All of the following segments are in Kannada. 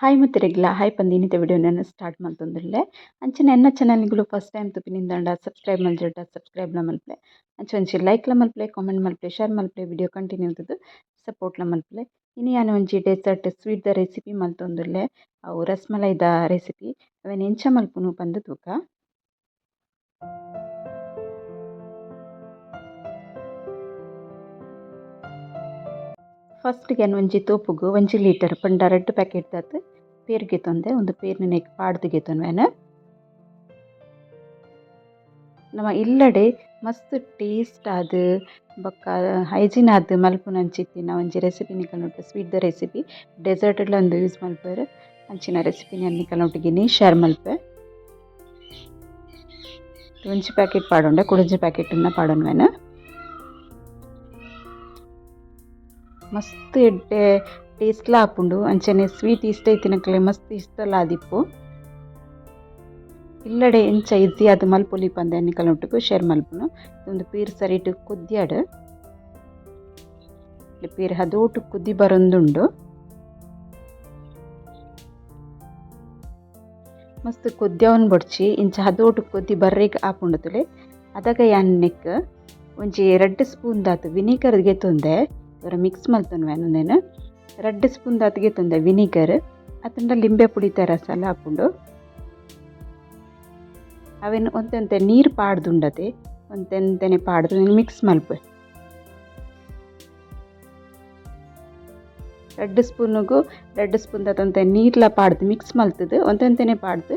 ಹಾಯ್ ಮತ್ತು ರೆಗ್ಲಾ. ಹಾಯ್ ವಿಡಿಯೋ ವಿಡಿಯೋನ ಸ್ಟಾರ್ಟ್ ಮಲ್ತೊಂದುಲ್ಲೆ ಅಂಚನೆ ಎನ್ನ ಚಾನಲ್ಗಳು ಫಸ್ಟ್ ಟೈಮ್ ತುಪ್ಪಿನಿಂದ ಸಬ್ಸ್ಕ್ರೈಬ್ ಮಲ್ದಿರಟ ಸಬ್ಸ್ಕ್ರೈಬ್ಲ ಮಲ್ಪಲೆ. ಅಂಚ ಲೈಕ್ ಲೈಕ್ಲ ಮಲ್ಪಲೆ ಕಾಮೆಂಟ್ ಮಲ್ಪಲೆ ಶೇರ್ ಮಲ್ಪಲೆ ವಿಡಿಯೋ ಕಂಟಿನ್ಯೂ ಇದ್ದದ್ದು ಸಪೋರ್ಟ್ಲ ಮಲ್ಪಲೆ. ಇನ್ನು ಯಾನು ಒಂಜಿ ಡೆಸರ್ಟ್ ಸ್ವೀಟ್ ದ ರೆಸಿಪಿ ಮಲ್ತೊಂದುಲ್ಲೆ ಅವು ರಸ್ಮಲೈದ ರೆಸಿಪಿ ಅವೇನು ಎಂಚ ಮಲ್ಪುನು ಬಂದು ತೂಕ. ಫಸ್ಟ್ಗೆ ಒಂಜಿ ತೋಪುಗು ಒಂಜಿ ಲೀಟರ್ ಪಂಡ ರಡ್ಡ್ ಪ್ಯಾಕೆಟ್ ದತ್ ಪೇರ್ ತೊಂದೆ ಉಂದು ಪೇರ್ನ ನೆಕ್ ಪಾಡ್ದ್ ಗೆತ್ತೊನ್ವೆನ್ ನಮ ಇಲ್ಲಡೆ ಮಸ್ತ್ ಟೇಸ್ಟ್ ಆದ್, ಬೊಕ್ಕ ಹೈಜೀನ್ ಆದ್ ಮಲ್ಪುನಂಚಿತ್ತಿನ ಒಂಜಿ ರೆಸಿಪಿ ನಿಕಲ್ನೊಟ್ಟು ಸ್ವೀಟ್ ದ ರೆಸಿಪಿ ಡೆಸರ್ಟ್ಲ ಉಂದು ಯೂಸ್ ಮಲ್ಪುವೆರ್ ಅಂಚಿನ ರೆಸಿಪಿನ ನಿಕಲ್ನೊಟ್ಟಿಗೆ ಶೇರ್ ಮಲ್ಪೆ. ಒಂಜಿ ಪ್ಯಾಕೆಟ್ ಪಾಡೊಂಡೆ, ಕುಡಂಜಿ ಪ್ಯಾಕೆಟ್ನ ಪಾಡೊನ್ವೆನ್ ಮಸ್ತ್ ಎಡ್ಡೆ ಟೇಸ್ಟ್ಲ ಆಪುಂಡು ಅಂಚನೆ ಸ್ವೀಟ್ ಇಷ್ಟ ಐತಿನಕ್ಲೆ ಮಸ್ತ್ ಇಷ್ಟಲ್ಲ ಆದಿಪ್ಪು. ಇಲ್ಲಡೆ ಎಂಚ ಇದ್ದಿ, ಅದು ಮಲ್ಪೊಲಿ ಪಂದೆ ನಿಕಲ್ನೊಟ್ಟುಗು ಶೇರ್ ಮಲ್ಪುನು. ಒಂದು ಪೀರ್ ಸರಿಟ್ ಕುದ್ಯಾಡ್. ಪೀರ್ ಹದೋಟು ಕುದ್ದಿ ಬರೊಂದುಂಡು. ಮಸ್ತ್ ಕುದ್ಯವನ್ ಬೊಡ್ಚಿ, ಇಂಚ ಹದೋಟು ಕುದ್ದಿ ಬರ್ರೆಗ್ ಆಪುಂಡತುಲೆ ಅದಗ ಯಾನ್ನೆಕ್ ಒಂಜಿ ರಡ್ಡ್ ಸ್ಪೂನ್ ದಾತ್ ವಿನಿಗರ್ ಗೆತ್ತೊಂದೆ ಒರ ಮಿಕ್ಸ್ ಮಲ್ತೊನ್ವೆನ್ ಉಂದೆನ್ ರೆಡ್ ಸ್ಪೂನ್ ದಾತಿಗೆ ತಂದೆ ವಿನಿಗರ್ ಅದನ್ನ ಲಿಂಬೆ ಪುಡಿ ಥರ ಸಲ ಆಪುಂಡು ಅವೇನು ಒಂತೆ ನೀರ್ ಪಾಡ್ದುಂಡತೆ ಒಂತೆಂತೆನೆ ಪಾಡ್ದು ಮಿಕ್ಸ್ ಮಲ್ಪ ರೆಡ್ ಸ್ಪೂನಿಗೂ ರೆಡ್ ಸ್ಪೂನ್ ದಾತಂತೆ ನೀರ್ಲ ಪಾಡ್ದು ಮಿಕ್ಸ್ ಮಲ್ತದೆ ಒಂತೆಂತೆನೆ ಪಾಡ್ದು,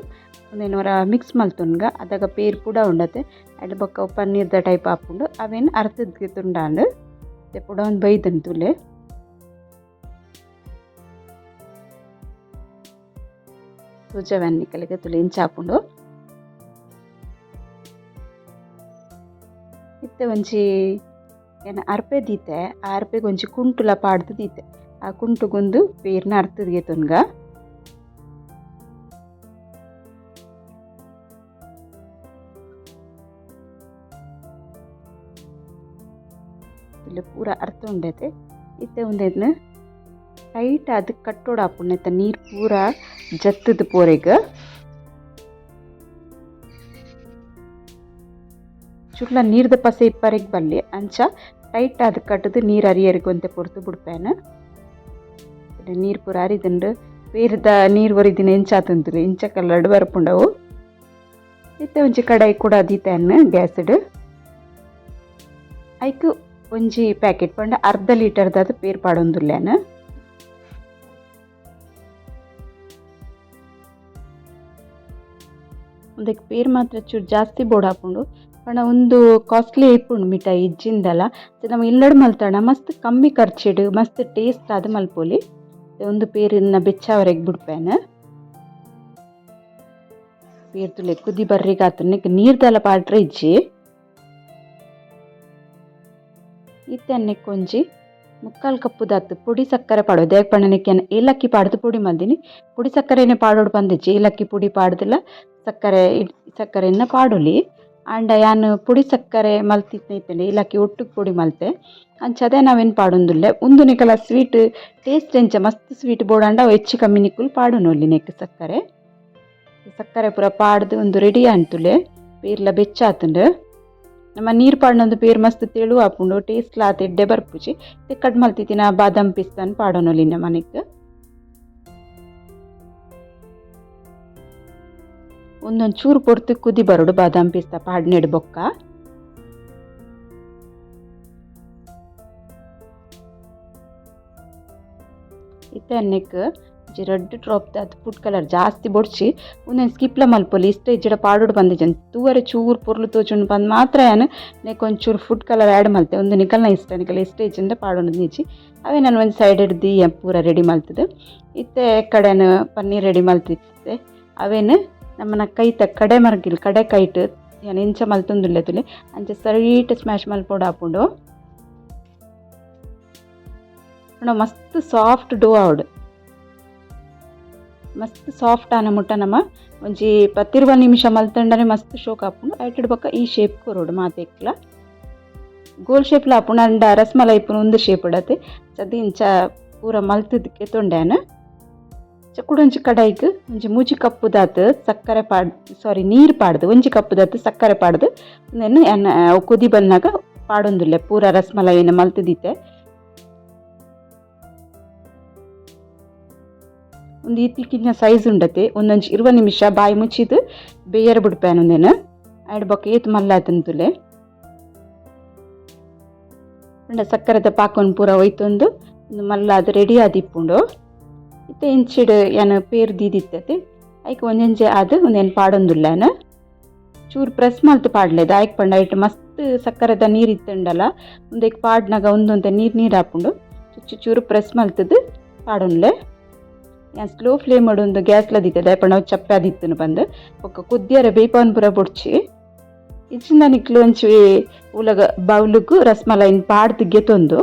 ಒಂದೇನು ವರ ಮಿಕ್ಸ್ ಮಲ್ತುನ್ಗ ಅದಾಗ ಪೇರ್ ಪೂಡ ಉಂಡತೆ ಅಡ್ ಬೊಕ್ಕ ಪನ್ನೀರ್ದ ಟೈಪ್ ಆಪುಂಡು ಅವೆನ್ ಅರ್ತದ್ ಗೆತ್ತುಂಡಾಂಡ್ ते पुडोवन ಬೈದನ್ ತುಲೆ ತೂಜವೆನ್ ನಿಕಲೆಗ್ ತುಲೆ ಇಂಚ ಆಪುಂಡು ಇತ್ತೆ ಒಂಜಿ ಏನ ಅರ್ಪೆ ದೀತೆ ಆ ಅರ್ಪೆಗ್ ಒಂಜಿ ಕುಂಟುಲ ಪಾಡ್ದ್ ದೀತೆ ಆ ಕುಂಟುಗೊಂದು ಪೇರ್ನ ಅರ್ತದ್ ಗೆತೊನ್ಗ ಇತ್ತೆ ಪೂರ ಅರ್ಥ ಉಂಡತೆ. ಇತ್ತೆ ಉಂದೆನ್ ಟೈಟ್ ಆದ್ ಕಟ್ಟೋಡ ಆಪುಂಡು ನೀರ್ ಪೂರ ಜತ್ತದ ಪೋರೆಗೆ ಚುರ್ಲ ನೀರ್ದ ಪಸೆ ಇಪ್ಪರೆಗ್ ಬಲ್ಲಿ ಅಂಚ ಟೈಟ್ ಆದ್ ಕಟ್ಟದು ನೀರ್ ಅರಿಯರಿಗೊಂತೆ ಪೊರ್ತು ಬುಡ್ಪೇನ. ನೀರ್ ಪೂರ ಅರಿದುಂಡು ಬೇರೆದ ನೀರ್ ಒರಿದಿನ ಎಂಚಾತಂತುರು ಇಂಚ ಕಲ್ಲಡ್ ಬರ್ಪುಂಡವು. ಇತ್ತೆ ಒಂಜಿ ಕಡಾಯಿ ಕೂಡ ದೀತೆನ್ ಗ್ಯಾಸ್ಡ್. ಐಕ್ ಒಂಜಿ ಪ್ಯಾಕೆಟ್ ಪಂಡ ಅರ್ಧ ಲೀಟರ್ದಾದ್ ಪೇರ್ ಪಾಡೊಂದುಲ್ಲೆನ್? ಉಂದೆಗ್ ಪೇರ್ ಮಾತ್ರ ಚೂರು ಜಾಸ್ತಿ ಬೋಡಾಪುಂಡು ಪಂಡ ಒಂದು ಕಾಸ್ಟ್ಲಿ ಇಪ್ಪುಂಡು ಮಿಠಾಯಿ ಇಜ್ಜಿಂದಲ. ನಮ ಇಲ್ಲಡ್ ಮಲ್ತಣ ಮಸ್ತ್ ಕಮ್ಮಿ ಖರ್ಚಿಡ್, ಮಸ್ತ್ ಟೇಸ್ಟ್ ಆದ್ ಮಲ್ಪೊಲಿ. ಒಂದು ಪೇರಿನ ಬೆಚ್ಚಾವರೆಗೆ ಬಿಡ್ಪೇನ. ಪೇರ್ ತುಲೆ ಕುದಿ ಬರ್ರಿಗ್ ಆತುಂಡು ನೆಕ್ ನೀರ್ದಲ ಪಾಡ್ರೆ ಇಜ್ಜಿ. ಇತ್ತೆ ಒಂಜಿ ಮುಕ್ಕಾಲು ಕಪ್ಪು ದತ್ತು ಪುಡಿ ಸಕ್ಕರೆ ಪಾಡೋದು ದೇಕ್ ಪಂಡ ಏಲಕ್ಕಿ ಪಾಡ್ದು ಪುಡಿ ಮಲ್ದಿನಿ ಪುಡಿ ಸಕ್ಕರೆನೆ ಪಾಡೋಡು ಬಂದಿಜ್ಜಿ ಏಲಕ್ಕಿ ಪುಡಿ ಪಾಡ್ದಿಲ್ಲ. ಸಕ್ಕರೆ ಸಕ್ಕರೆನ ಪಾಡುಲಿ. ಆಂಡ ಯಾನ್ ಪುಡಿ ಸಕ್ಕರೆ ಮಲ್ತಿತ್ತೈತಂಡೆ ಏಲಕ್ಕಿ ಒಟ್ಟು ಪುಡಿ ಮಲ್ತೆ. ಅಂಚ ನಾವೇನು ಪಾಡೊಂದುಲ್ಲೆ. ಉಂದು ನಿಕಲ ಸ್ವೀಟ್, ಟೇಸ್ಟ್ ಎಂಚ ಮಸ್ತ್ ಸ್ವೀಟ್ ಬೋಡಾಂಡ ಹೆಚ್ಚು ಕಮ್ಮಿ ನಿಕ್ಕುಲು ಪಾಡೊನೊಲಿ ನೆಕ್ ಸಕ್ಕರೆ. ಸಕ್ಕರೆ ಪೂರ ಪಾಡ್ದು ಒಂದು ರೆಡಿ ಆಂತುಲೆ. ಪೇರ್ಲ ಬೆಚ್ಚಾತುಂಡು. ನಮ್ಮ ನೀರು ಪಾಡ್ನೊಂದು ಪೇರ್ ಮಸ್ತ್ ತೆಳು ಆಪುಂಡು ಟೇಸ್ಟ್ ಲಾತ್ ಎಡ್ಡೆ ಬರ್ಪುಜಿ. ತಿಕ್ಕಡ್ ಮಲ್ತಿತ್ತಿನ ಬಾದಾಮ್ ಪಿಸ್ತಾನ್ ಪಾಡೊನೊಲಿನ ಮನೆಗ್. ಒಂದೊಂದು ಚೂರು ಪೊರ್ತು ಕುದಿ ಬರೋಡು ಬಾದಾಮ್ ಪಿಸ್ತಾ ಪಾಡ್ನೆಡ್ ಬೊಕ್ಕ. ಇತ್ತೆ ಅನ್ನೆಕ್ ಒಂಜಿ ರೆಡ್ ಡ್ರಾಪ್ ಅದು ಫುಡ್ ಕಲರ್ ಜಾಸ್ತಿ ಬೊಡ್ಚಿ ಉಂದೆನ್ ಸ್ಕಿಪ್ಲ ಮಲ್ಪೊಲಿ, ಇಷ್ಟ ಇಜ್ಜಿಡ ಪಾಡೋಡು ಬಂದಿಜನ್ ತೂವರೆ ಚೂರು ಪೊರ್ಲು ತೋಜುಂಡು ಬಂದು ಮಾತ್ರ ಏನು ನೆಕ್ ಒಂಚೂರು ಫುಡ್ ಕಲರ್ ಆ್ಯಡ್ ಮಲ್ತೆ. ಒಂದು ನಿಕಲ್ನ ಇಷ್ಟ, ನಿಕಲ್ ಇಷ್ಟ ಇಜ್ಜಿಂದ ಪಾಡೋಣ ನೀಚಿ. ಅವೇ ನಾನು ಒಂದು ಸೈಡ್ ಹಿಡ್ದು ಪೂರ ರೆಡಿ ಮಲ್ತದೆ. ಇತ್ತೆ ಕಡೆನು ಪನ್ನೀರ್ ರೆಡಿ ಮಲ್ತಿತ್ತೆ. ಅವೇನು, ನಮ್ಮನ ಕೈತ ಕಡೆ ಮರಗಿಲ್ಲ ಕಡೆ ಕೈಟ್, ಏನು ಇಂಚ ಮಲ್ತೊಂದುಲ್ಲೆ ತುಲೆ, ಅಂಚೆ ಸರೀಟ್ ಸ್ಮ್ಯಾಶ್ ಮಲ್ಪೊಡು ಆಪುಂಡು ಮಸ್ತ್ ಸಾಫ್ಟ್ ಡೋ ಆವಡ್. ಮಸ್ತ್ ಸಾಫ್ಟ್ ಆನ ಮುಟ್ಟ ನಮ ಒಂಜಿ ಪತ್ತಿರುವ ನಿಮಿಷ ಮಲ್ತಂಡನೆ ಮಸ್ತ್ ಶೋಕ್ ಆಪುಂಡು. ಐಟಡ್ ಬೊಕ್ಕ ಈ ಶೇಪ್ ಕೊರೋಡು ಮಾತೆಕ್ಲ ಗೋಲ್ ಶೇಪ್ಲ ಆಪುಂಡು. ಅಂಡ ರಸ್ಮಲೈ ಇಪ್ಪುನು ಉಂದು ಶೇಪ್ ಇಡತೆ ಸದಿ ಇಂಚ ಪೂರ ಮಲ್ತದಕ್ಕೆ ತೊಂಡ್ಯಾನ. ಕುಡೊಂಜಿ ಕಡಾಯಿಗ್ ಒಂಜಿ ಮೂಜಿ ಕಪ್ಪು ಕಪ್ಪುದಾತ್ ಸಕ್ಕರೆ ಪಾಡ್ ಸಾರಿ ನೀರ್ ಪಾಡ್ದು, ಒಂಜಿ ಕಪ್ಪುದಾತ್ ಸಕ್ಕರೆ ಪಾಡ್ದು. ಎನ್ನ ಕುದಿ ಬಂದಾಗ ಪಾಡೊಂದುಲ್ಲೆ ಪೂರ ರಸ್ಮಲೈನ ಮಲ್ತುದಿತ್ತೆ. ಒಂದು ಇತ್ತಿಕ್ಕಿನ ಸೈಜ್ ಉಂಡತೆ ಒಂದೊಂಜಿ ಇರುವ ನಿಮಿಷ ಬಾಯಿ ಮುಚ್ಚಿದ್ ಬೇಯರ್ ಬಿಡ್ಪೇನು ಉಂದೆನ್ ಐಡ್ ಬೊಕ ಏತ್ ಮಲ್ಲಾತಂತುಲೆ ಉಂಡ ಸಕ್ಕರೆದ ಪಾಕೊಂಡು ಪೂರ ಒಯ್ತೊಂದು, ಒಂದು ಮಲ್ಲ ಅದು ರೆಡಿ ಆದಿಪ್ಪುಂಡು ಇತ್ತೆ ಇಂಚಿಡ್ ಏನು ಪೇರ್ ದೀದಿತ್ತತೆ. ಐಕ್ ಒಂಜೊಂಜೆ ಆದ್ ಒಂದೇನು ಪಾಡೊಂದುಲ್ಲೇನ. ಚೂರು ಪ್ರೆಸ್ ಮಾಡ್ತು ಪಾಡ್ಲೇದು, ಆಯ್ಕೆ ಪಂಡ ಇಟ್ಟು ಮಸ್ತ್ ಸಕ್ಕರೆದ ನೀರು ಇತ್ತಂಡಲ್ಲ ಒಂದೈಕ್ ಪಾಡ್ನಾಗ ಒಂದೊಂದೆ ನೀರು ನೀರು ಹಾಕೊಂಡು ಚೂರು ಪ್ರೆಸ್ ಮಾಡ್ತದ್ದು ಪಾಡೊನ್ಲೆ ಯಾನ್ ಸ್ಲೋ ಫ್ಲೇಮ್ ಒಂದು ಗ್ಯಾಸ್ಲ ದಿತ್ತದ ಪಂಡ ಚಪ್ಪೆ ಆದಿತ್ತುನು ಬಂದು. ಬೊಕ್ಕ ಕುದ್ದಿಯರ ಬೇಪವನ್ ಪೂರ ಬೊಡ್ಚಿ. ಇಚ್ಚಿಂದ ನಿಕ್ಲು ಒಂಚಿ ಉಲಗ ಬೌಲುಗು ರಸ್ಮಲೈನ್ ಪಾಡ್ದು ಗೆತೊಂದು.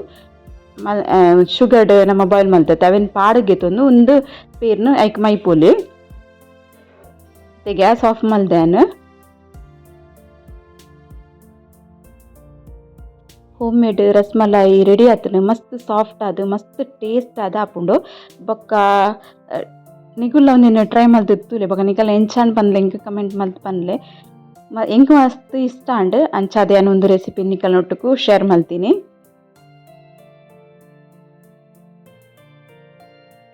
ಮಲ್ ಶುಗರ್ಡ್ ನಮ್ಮ ಬಾಯ್ಲ್ ಮಲ್ತತ್ತೆ ಅವೆನ್ ಪಾಡ್ ಗೆತೊಂದು. ಉಂದು ಪೇರ್ನು ಐಕ್ ಮೈಪೊಲಿ. ಗ್ಯಾಸ್ ಆಫ್ ಮಲ್ದೇನು ಹೋಮ್ ಮೇಡ್ ರಸ್ಮಲಾಯಿ ರೆಡಿ ಆತುಂಡು ಮಸ್ತ್ ಸಾಫ್ಟ್ ಆದ್, ಮಸ್ತ್ ಟೇಸ್ಟ್ ಆದ್ ಆಪುಂಡು. ಬೊಕ್ಕ ನಿಗುಲ್ಲ ಒಂದಿನ ಟ್ರೈ ಮಲ್ತಿತ್ತುಲೆ ಬೊಕ ನಿಕಲ್ಲ ಎಂಚಾನ್ ಪನ್ಲೆ ಎಂಕ್ ಕಮೆಂಟ್ ಮಲ್ತ್ ಪನ್ಲೆ ಎಂಕ್ ಮಸ್ತ್ ಇಷ್ಟ ಅಂಡ್ ಅಂಚಾದೆ ಒಂದು ರೆಸಿಪಿ ನಿಕಲ್ ನೊಟ್ಟುಗು ಶೇರ್ ಮಲ್ತೀನಿ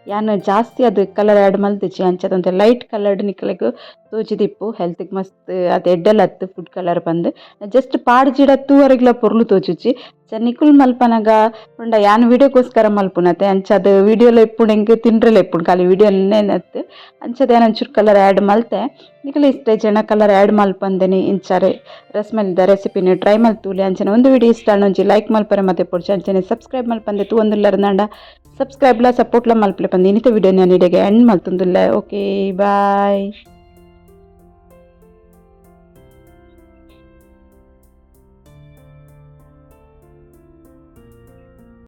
ಯಾನ್ ಜಾಸ್ತಿ ಅದು ಕಲರ್ ಆ್ಯಡ್ ಮಲ್ತಿಜಿ ಅಂಚಾದಂತೆ ಲೈಟ್ ಕಲರ್ಡ್ ನಿಕಲೆಗ್ ತೋಜುದಿಪ್ಪು ಹೆಲ್ತ್ಗ್ ಮಸ್ತ್, ಅದು ಎಡ್ಡೆಲತ್ತು ಫುಡ್ ಕಲರ್ ಪಂದ್ ಜಸ್ಟ್ ಪಾಡ್ ಜಿಡ ತೂವರೆಗ್ಲ ಪೊರ್ಲು ತೋಜುಜಿ ಚ ನಿಕುಲ್ ಮಲ್ಪನಗ ಪಂಡ ಯಾನ್ ವಿಡಿಯೋಗೋಸ್ಕರ ಮಲ್ಪುನತೆ ಅಂಚಾದ್ ವಿಡಿಯೋಲ ಎಪ್ಪುಡು ಎಂಕ್ ತಿನ್ರೆಲ ಎಪ್ಪುಡು ಖಾಲಿ ವಿಡಿಯೋಲೆನತ್ ಅಂಚಾದ್ ಯಾನ್ ಒಂಚೂರು ಕಲರ್ ಆ್ಯಡ್ ಮಲ್ತೆ. ನಿಕುಲು ಇಷ್ಟ ಜನ ಕಲರ್ ಆ್ಯಡ್ ಮಲ್ಪಂದೆನಿ ಇಂಚಾರೆ. ದ ರೆಸಿಪಿನಿ ಟ್ರೈ ಮಲ್ತೂಲೆ ಅಂಚನೆ ಒಂದು ವಿಡಿಯೋ ಇಷ್ಟ ಒಂಜಿ ಲೈಕ್ ಮಲ್ಪರೆ ಮತ್ತೆ ಪೊಡ್ಚಿ ಅಂಚನೆ ಸಬ್ಸ್ಕ್ರೈಬ್ ಮಲ್ಪಂದೆ ಸಬ್ಸ್ಕ್ರೈಬ್ ಲ ಸಬ್ಸ್ಕ್ರೈಬ್ಲ ಸಪೋರ್ಟ್ಲ ಮಲ್ಪಲೆ ಪಂದ್ ಇನ್ನಿತ ವಿಡಿಯೋ ನಾನು ಇಡೆಗೆ ಎಂಡ್ ಮಲ್ತೊಂದುಲ್ಲೆ. Okay bye